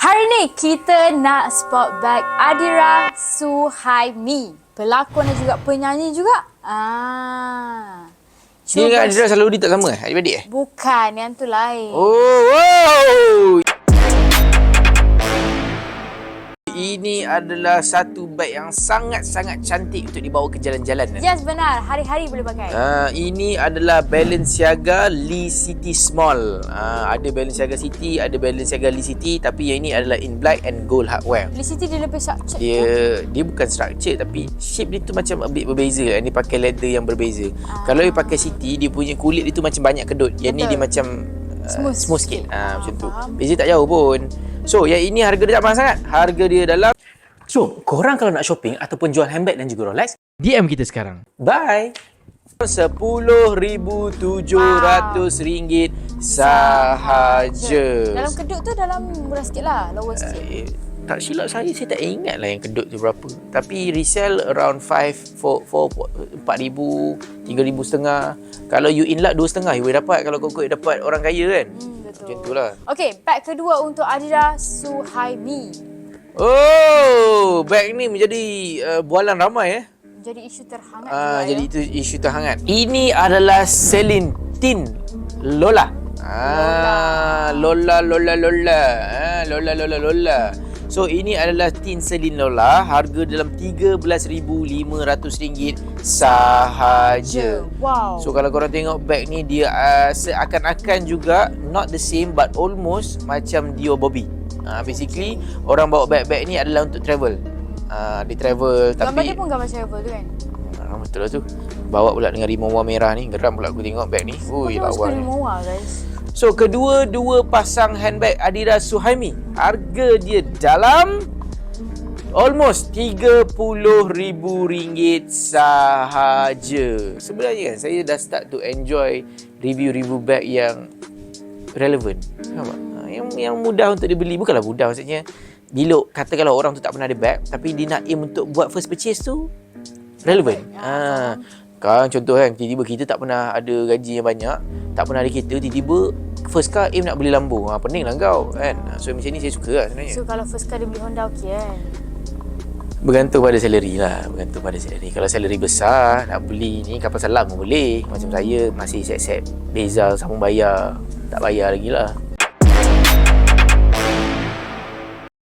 Hari ni kita nak spot bag Adira Suhaimi. Pelakon dan juga penyanyi juga. Ah. Dia dengan Adira selalu dia tak sama eh? Adik-adik eh? Bukan, yang tu lain. Oh, wow! Ini adalah satu beg yang sangat-sangat cantik untuk dibawa ke jalan-jalan. Yes, benar. Hari-hari boleh pakai. Uh, ini adalah Balenciaga Lee City Small. Uh, ada Balenciaga City, ada Balenciaga Lee City tapi yang ini adalah in black and gold hardware. Felicity dia lebih structured. Dia dia bukan structure tapi shape dia tu macam a bit berbeza. Yang ni pakai leather yang berbeza. Ah. Kalau dia pakai City, dia punya kulit dia tu macam banyak kedut. Yang ni Betul. dia macam uh, Smooth smooth sikit. sikit. Ah, macam tu. Beza tak jauh pun. So, yang ini harga dia tak mahal sangat. Harga dia dalam So, korang kalau nak shopping ataupun jual handbag dan juga Rolex, DM kita sekarang. Bye. RM10,700 sahaja. Dalam kedut tu dalam murah sikit lah. Lower sikit. Eh, tak silap saya, saya tak ingat lah yang kedut tu berapa. Tapi resell around 5, 4, 4, 4,000, 3,000 setengah. Kalau you in luck, 2 setengah you boleh dapat. Kalau kau ikut dapat orang kaya kan. Hmm, betul. Macam tu lah. Okey, bag kedua untuk Adira Suhaimi. Oh, bag ni menjadi uh, bualan ramai eh. Jadi isu terhangat Ah, juga, jadi ya. itu isu terhangat. Ini adalah Celine Tin Lola. Ah, Lola Lola Lola. Ah, Lola Lola Lola. So ini adalah tin Celine Lola, harga dalam RM13,500 sahaja. Wow. So kalau korang tengok bag ni dia uh, seakan-akan juga not the same but almost macam Dio Bobby. Uh, basically orang bawa bag-bag ni adalah untuk travel. Uh, dia travel Gambar tapi dia pun gambar travel tu kan? Betul lah tu. Bawa pula dengan rimau warna merah ni. Geram pula aku tengok bag ni. Ui, lawan. ni murah guys. So, kedua-dua pasang handbag Adidas Suhaimi. Harga dia dalam almost RM30,000 sahaja. Sebenarnya kan, saya dah start to enjoy review-review bag yang relevant. Nampak? Ah, Yang, yang mudah untuk dibeli. Bukanlah mudah maksudnya. Bila katakanlah orang tu tak pernah ada bag, tapi dia nak aim untuk buat first purchase tu, relevant. Ha. Kan contoh kan, tiba-tiba kita tak pernah ada gaji yang banyak, tak pernah ada kereta, tiba-tiba first car aim nak beli Lambo. Ha, pening lah kau kan. Ha, So macam ni saya suka lah sebenarnya. So kalau first kali beli Honda okey kan? Bergantung pada salary lah Bergantung pada salary Kalau salary besar Nak beli ni kapal selam pun boleh Macam saya Masih set-set Beza sambung bayar Tak bayar lagi lah